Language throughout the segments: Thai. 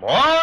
More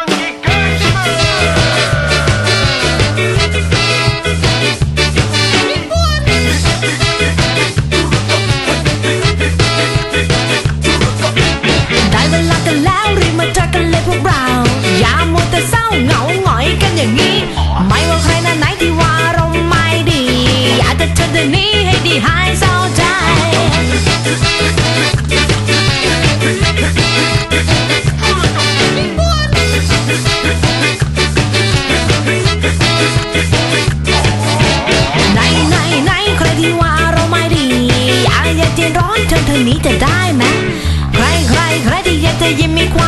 ร้อนจนทางนี้จะได้ไหมใครใครใครที่อยากจะยิ้มมีความ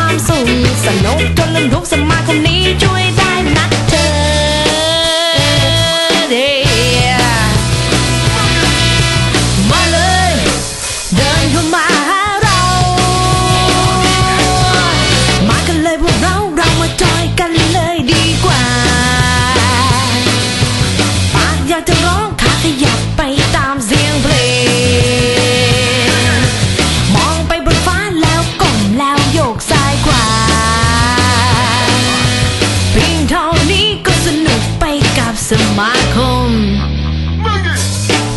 สมาคม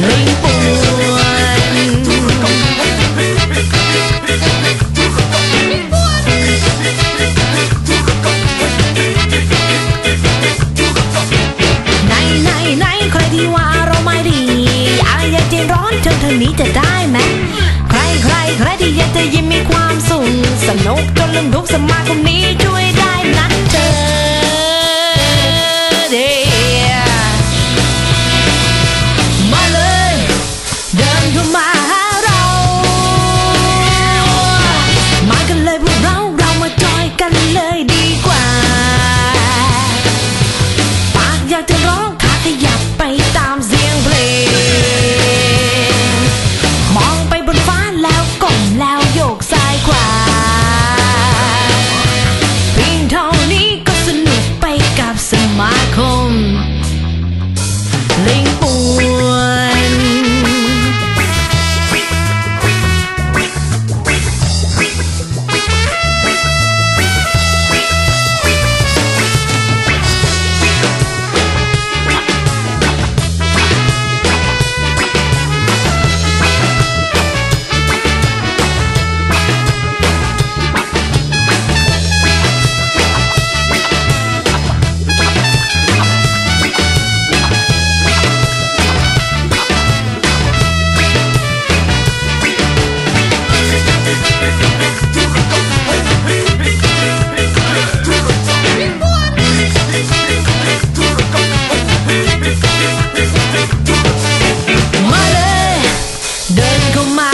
ลิงป่วนไหนไหนไหนใครที่ว่าเราไม่ดีอากากจร้อนเธอเธอนี้จะได้ไหมใครใครใครที่อยากจะยิ้มมีความสุขสนุกจนลืมทุกสมาคมนี้ช่วยได้นะ my